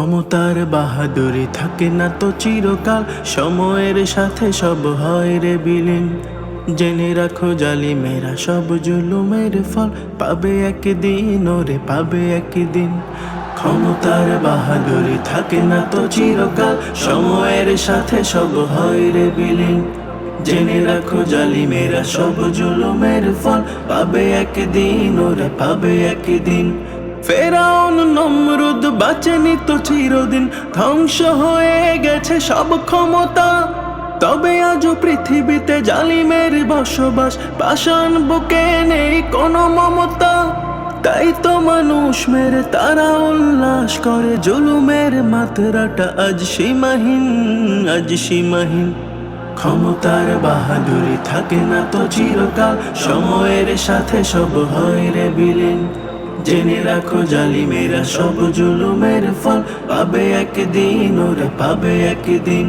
ক্ষমতার বাহাদুরি থাকে না তো চিরকাল। সময়ের সাথে সব হয় রে বিলীন। জেনে রাখো জালি জালিমেরা সব জুলুমের ফল। পাবে একদিন, ওরে পাবে একদিন। ক্ষমতার বাহাদুরি থাকে না তো চিরকাল। সময়ের সাথে সব হয় রে বিলীন। জেনে রাখো জালি জালিমেরা সব জুলুমের ফল। পাবে একদিন, ওরে পাবে একদিন। ফেরাউন নমরুদ বাঁচেনি তো চিরদিন, ধ্বংস হয়ে গেছে সব ক্ষমতা। তবে আজও পৃথিবীতে জালিমের বসবাস, পাষাণ বুকে নেই কোনো মমতা। তাই তো মানুষ মেরে তারা উল্লাস করে, জুলুমের মাত্রাটা আজ সীমাহীন আজ সীমাহীন। ক্ষমতার বাহাদুরি থাকে না তো চিরকাল, সময়ের সাথে সব হয় রে বিলীন। জেনে রাখো জালিমেরা সব জুলুমের ফল। পাবে একদিন ওরা পাবে একদিন।